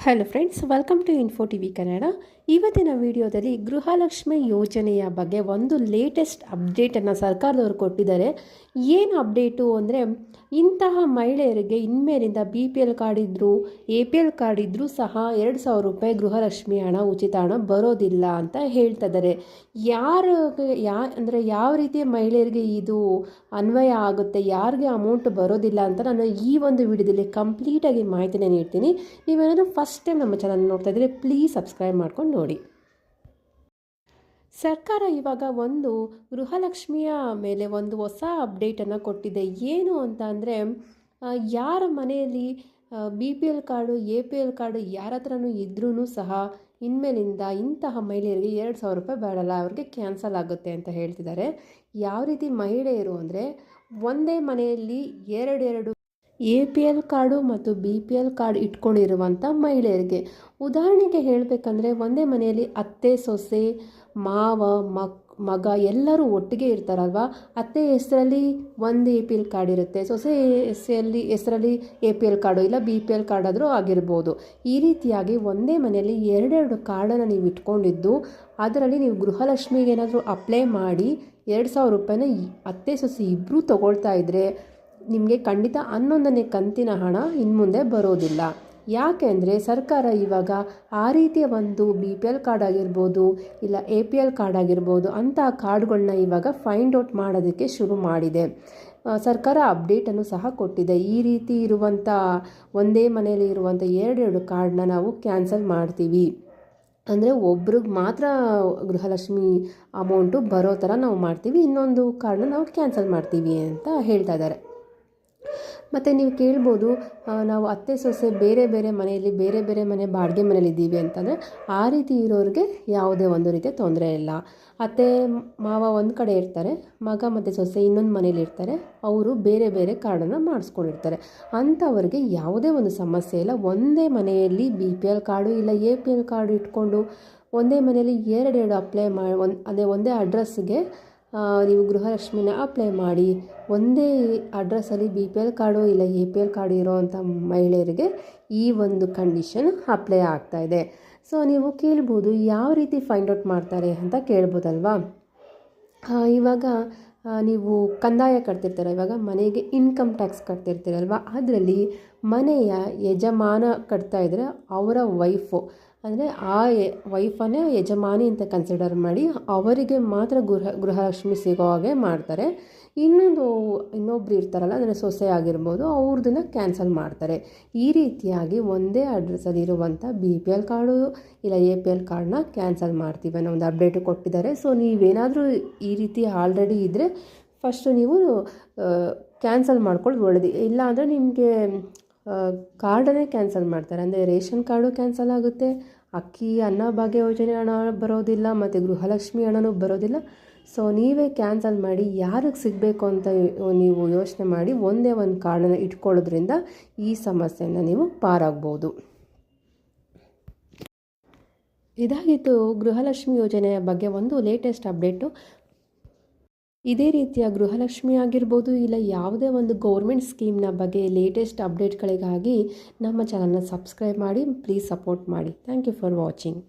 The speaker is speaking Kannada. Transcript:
hello friends welcome to info T V Kannada ಇವತ್ತಿನ ವಿಡಿಯೋದಲ್ಲಿ ಗೃಹಲಕ್ಷ್ಮಿ ಯೋಜನೆಯ ಬಗ್ಗೆ ಒಂದು ಲೇಟೆಸ್ಟ್ ಅಪ್ಡೇಟನ್ನು ಸರ್ಕಾರದವರು ಕೊಟ್ಟಿದ್ದಾರೆ. ಏನು ಅಪ್ಡೇಟು ಅಂದರೆ, ಇಂತಹ ಮಹಿಳೆಯರಿಗೆ ಇನ್ಮೇಲಿಂದ ಬಿ ಪಿ ಎಲ್ ಕಾರ್ಡ್ ಇದ್ದರೂ ಎ ಪಿ ಎಲ್ ಕಾರ್ಡ್ ಇದ್ದರೂ ಸಹ ಎರಡು ಸಾವಿರ ರೂಪಾಯಿ ಗೃಹಲಕ್ಷ್ಮಿ ಹಣ, ಉಚಿತ ಹಣ ಬರೋದಿಲ್ಲ ಅಂತ ಹೇಳ್ತಾ ಇದ್ದಾರೆ. ಯಾರು, ಯಾ, ಅಂದರೆ ಯಾವ ರೀತಿಯ ಮಹಿಳೆಯರಿಗೆ ಇದು ಅನ್ವಯ ಆಗುತ್ತೆ, ಯಾರಿಗೆ ಅಮೌಂಟ್ ಬರೋದಿಲ್ಲ ಅಂತ ನಾನು ಈ ಒಂದು ವಿಡಿಯೋದಲ್ಲಿ ಕಂಪ್ಲೀಟಾಗಿ ಮಾಹಿತಿನೇ ನೀಡ್ತೀನಿ. ನೀವೇನಾದರೂ ಫಸ್ಟ್ ಟೈಮ್ ನಮ್ಮ ಚಾನಲ್ ನೋಡ್ತಾ ಇದ್ದರೆ ಪ್ಲೀಸ್ ಸಬ್ಸ್ಕ್ರೈಬ್ ಮಾಡ್ಕೊಂಡು ನೋಡಿ. ಸರ್ಕಾರ ಇವಾಗ ಒಂದು ಗೃಹಲಕ್ಷ್ಮಿಯ ಮೇಲೆ ಒಂದು ಹೊಸ ಅಪ್ಡೇಟನ್ನು ಕೊಟ್ಟಿದೆ. ಏನು ಅಂತ ಅಂದರೆ ಯಾರ ಮನೆಯಲ್ಲಿ B P L card, A P L card ಯಾರ ಹತ್ರನೂ ಇದ್ರೂ ಸಹ ಇನ್ಮೇಲಿಂದ ಇಂತಹ ಮಹಿಳೆಯರಿಗೆ ಎರಡು ಸಾವಿರ ರೂಪಾಯಿ ಬೇಡಲ್ಲ, ಅವ್ರಿಗೆ ಕ್ಯಾನ್ಸಲ್ ಆಗುತ್ತೆ ಅಂತ ಹೇಳ್ತಿದ್ದಾರೆ. ಯಾವ ರೀತಿ ಮಹಿಳೆಯರು ಅಂದರೆ, ಒಂದೇ ಮನೆಯಲ್ಲಿ ಎರಡೆರಡು ಎ ಪಿ ಎಲ್ ಕಾರ್ಡು ಮತ್ತು ಬಿ ಪಿ ಎಲ್ ಕಾರ್ಡ್ ಇಟ್ಕೊಂಡಿರುವಂಥ ಮಹಿಳೆಯರಿಗೆ. ಉದಾಹರಣೆಗೆ ಹೇಳಬೇಕಂದ್ರೆ ಒಂದೇ ಮನೆಯಲ್ಲಿ ಅತ್ತೆ, ಸೊಸೆ, ಮಾವ, ಮಕ್, ಮಗ ಎಲ್ಲರೂ ಒಟ್ಟಿಗೆ ಇರ್ತಾರಲ್ವ? ಅತ್ತೆ ಹೆಸರಲ್ಲಿ ಒಂದು ಎ ಪಿ ಎಲ್ ಕಾರ್ಡ್ ಇರುತ್ತೆ, ಸೊಸೆ ಹೆಸರಲ್ಲಿ ಹೆಸರಲ್ಲಿ ಎ ಪಿ ಎಲ್ ಕಾರ್ಡು ಇಲ್ಲ ಬಿ ಪಿ ಎಲ್ ಕಾರ್ಡ್ ಆದರೂ ಆಗಿರ್ಬೋದು. ಈ ರೀತಿಯಾಗಿ ಒಂದೇ ಮನೆಯಲ್ಲಿ ಎರಡೆರಡು ಕಾರ್ಡನ್ನು ನೀವು ಇಟ್ಕೊಂಡಿದ್ದು, ಅದರಲ್ಲಿ ನೀವು ಗೃಹಲಕ್ಷ್ಮಿಗೆ ಏನಾದರೂ ಅಪ್ಲೈ ಮಾಡಿ, ಎರಡು ಸಾವಿರ ರೂಪಾಯಿನ ಅತ್ತೆ, ಸೊಸೆ ಇಬ್ಬರೂ ತೊಗೊಳ್ತಾ ಇದ್ದರೆ ನಿಮಗೆ ಖಂಡಿತ ಹನ್ನೊಂದನೇ ಕಂತಿನ ಹಣ ಇನ್ಮುಂದೆ ಬರೋದಿಲ್ಲ. ಯಾಕೆ ಅಂದರೆ ಸರ್ಕಾರ ಇವಾಗ ಆ ರೀತಿಯ ಒಂದು ಬಿ ಪಿ ಎಲ್ ಕಾರ್ಡ್ ಆಗಿರ್ಬೋದು, ಇಲ್ಲ ಎ ಪಿ ಎಲ್ ಕಾರ್ಡ್ ಆಗಿರ್ಬೋದು ಅಂತಹ ಕಾರ್ಡ್ಗಳನ್ನ ಇವಾಗ ಫೈಂಡ್ ಔಟ್ ಮಾಡೋದಕ್ಕೆ ಶುರು ಮಾಡಿದೆ. ಸರ್ಕಾರ ಅಪ್ಡೇಟನ್ನು ಸಹ ಕೊಟ್ಟಿದೆ. ಈ ರೀತಿ ಇರುವಂಥ ಒಂದೇ ಮನೆಯಲ್ಲಿ ಇರುವಂಥ ಎರಡೆರಡು ಕಾರ್ಡನ್ನ ನಾವು ಕ್ಯಾನ್ಸಲ್ ಮಾಡ್ತೀವಿ. ಅಂದರೆ ಒಬ್ರಿಗೆ ಮಾತ್ರ ಗೃಹಲಕ್ಷ್ಮಿ ಅಮೌಂಟು ಬರೋ ಥರ ನಾವು ಮಾಡ್ತೀವಿ, ಇನ್ನೊಂದು ಕಾರ್ಡನ್ನ ನಾವು ಕ್ಯಾನ್ಸಲ್ ಮಾಡ್ತೀವಿ ಅಂತ ಹೇಳ್ತಾ ಇದ್ದಾರೆ. ಮತ್ತು ನೀವು ಕೇಳ್ಬೋದು ನಾವು ಅತ್ತೆ ಸೊಸೆ ಬೇರೆ ಬೇರೆ ಮನೆಯಲ್ಲಿ ಬೇರೆ ಬೇರೆ ಮನೆ ಬಾಡಿಗೆ ಮನೇಲಿ ಇದ್ದೀವಿ ಅಂತಂದರೆ ಆ ರೀತಿ ಇರೋರಿಗೆ ಯಾವುದೇ ಒಂದು ರೀತಿಯ ತೊಂದರೆ ಇಲ್ಲ. ಅತ್ತೆ ಮಾವ ಒಂದು ಕಡೆ ಇರ್ತಾರೆ, ಮಗ ಮತ್ತು ಸೊಸೆ ಇನ್ನೊಂದು ಮನೇಲಿ ಇರ್ತಾರೆ, ಅವರು ಬೇರೆ ಬೇರೆ ಕಾರ್ಡನ್ನು ಮಾಡಿಸ್ಕೊಂಡಿರ್ತಾರೆ. ಅಂಥವ್ರಿಗೆ ಯಾವುದೇ ಒಂದು ಸಮಸ್ಯೆ ಇಲ್ಲ. ಒಂದೇ ಮನೆಯಲ್ಲಿ ಬಿ ಪಿ ಎಲ್ ಕಾರ್ಡು ಇಲ್ಲ ಎ ಪಿ ಎಲ್ ಕಾರ್ಡು ಇಟ್ಕೊಂಡು ಒಂದೇ ಮನೆಯಲ್ಲಿ ಎರಡೆರಡು ಅಪ್ಲೈ ಮಾಡಿ ಒಂದು ಅದೇ ಒಂದೇ ಅಡ್ರೆಸ್ಗೆ ನೀವು ಗೃಹಲಕ್ಷ್ಮಿನ ಅಪ್ಲೈ ಮಾಡಿ, ಒಂದೇ ಅಡ್ರೆಸ್ಸಲ್ಲಿ ಬಿ ಪಿ ಎಲ್ ಕಾರ್ಡು ಇಲ್ಲ ಎ ಪಿ ಎಲ್ ಕಾರ್ಡು ಇರೋವಂಥ ಮಹಿಳೆಯರಿಗೆ ಈ ಒಂದು ಕಂಡೀಷನ್ ಅಪ್ಲೈ ಆಗ್ತಾ ಇದೆ. ಸೊ ನೀವು ಕೇಳ್ಬೋದು ಯಾವ ರೀತಿ ಫೈಂಡ್ ಔಟ್ ಮಾಡ್ತಾರೆ ಅಂತ ಕೇಳ್ಬೋದಲ್ವಾ? ಇವಾಗ ನೀವು ಕಂದಾಯ ಕಟ್ತಿರ್ತೀರ, ಇವಾಗ ಮನೆಗೆ ಇನ್ಕಮ್ ಟ್ಯಾಕ್ಸ್ ಕಟ್ತಿರ್ತೀರಲ್ವ? ಅದರಲ್ಲಿ ಮನೆಯ ಯಜಮಾನ ಕಟ್ತಾ ಇದ್ದರೆ ಅವರ ವೈಫು ಅಂದರೆ ಆ ವೈಫನ್ನೇ ಯಜಮಾನಿ ಅಂತ ಕನ್ಸಿಡರ್ ಮಾಡಿ ಅವರಿಗೆ ಮಾತ್ರ ಗೃಹ, ಗೃಹಲಕ್ಷ್ಮಿ ಸಿಗೋ ಹಾಗೆ ಮಾಡ್ತಾರೆ. ಇನ್ನೊಂದು, ಇನ್ನೊಬ್ರು ಇರ್ತಾರಲ್ಲ, ಅಂದರೆ ಸೊಸೆ ಆಗಿರ್ಬೋದು, ಅವ್ರದನ್ನ ಕ್ಯಾನ್ಸಲ್ ಮಾಡ್ತಾರೆ. ಈ ರೀತಿಯಾಗಿ ಒಂದೇ ಅಡ್ರೆಸ್ಸಲ್ಲಿ ಇರುವಂಥ ಬಿ ಪಿ ಎಲ್ ಕಾರ್ಡು ಇಲ್ಲ ಎ ಪಿ ಎಲ್ ಕಾರ್ಡನ್ನ ಕ್ಯಾನ್ಸಲ್ ಮಾಡ್ತೀವಿ ಅನ್ನೋ ಒಂದು ಅಪ್ಡೇಟ್ ಕೊಟ್ಟಿದ್ದಾರೆ. ಸೊ ನೀವೇನಾದರೂ ಈ ರೀತಿ ಆಲ್ರೆಡಿ ಇದ್ದರೆ ಫಸ್ಟು ನೀವು ಕ್ಯಾನ್ಸಲ್ ಮಾಡ್ಕೊಳ್ಳೋದು ಒಳ್ಳೆಯದು ಇಲ್ಲ ಅಂದರೆ ನಿಮಗೆ ಕಾರ್ಡನ್ನೇ ಕ್ಯಾನ್ಸಲ್ ಮಾಡ್ತಾರೆ. ಅಂದರೆ ರೇಷನ್ ಕಾರ್ಡು ಕ್ಯಾನ್ಸಲ್ ಆಗುತ್ತೆ, ಅಕ್ಕಿ, ಅನ್ನ ಭಾಗ್ಯ ಯೋಜನೆ ಹಣ ಬರೋದಿಲ್ಲ, ಮತ್ತು ಗೃಹಲಕ್ಷ್ಮಿ ಹಣನೂ ಬರೋದಿಲ್ಲ. ಸೊ ನೀವೇ ಕ್ಯಾನ್ಸಲ್ ಮಾಡಿ ಯಾರಿಗೆ ಸಿಗಬೇಕು ಅಂತ ನೀವು ಯೋಚನೆ ಮಾಡಿ ಒಂದೇ ಒಂದು ಕಾರ್ಡನ್ನು ಇಟ್ಕೊಳ್ಳೋದ್ರಿಂದ ಈ ಸಮಸ್ಯೆಯನ್ನು ನೀವು ಪಾರಾಗ್ಬೋದು. ಇದಾಗಿತ್ತು ಗೃಹಲಕ್ಷ್ಮಿ ಯೋಜನೆಯ ಬಗ್ಗೆ ಒಂದು ಲೇಟೆಸ್ಟ್ ಅಪ್ಡೇಟು ಇದೇ ರೀತಿಯ ಗೃಹಲಕ್ಷ್ಮಿ ಆಗಿರ್ಬೋದು, ಇಲ್ಲ ಯಾವುದೇ ಒಂದು ಗೌರ್ಮೆಂಟ್ ಸ್ಕೀಮ್ನ ಬಗ್ಗೆ ಲೇಟೆಸ್ಟ್ ಅಪ್ಡೇಟ್ಗಳಿಗಾಗಿ ನಮ್ಮ ಚಾನಲ್ನ ಸಬ್ಸ್ಕ್ರೈಬ್ ಮಾಡಿ ಪ್ಲೀಸ್ ಸಪೋರ್ಟ್ ಮಾಡಿ. Thank you for watching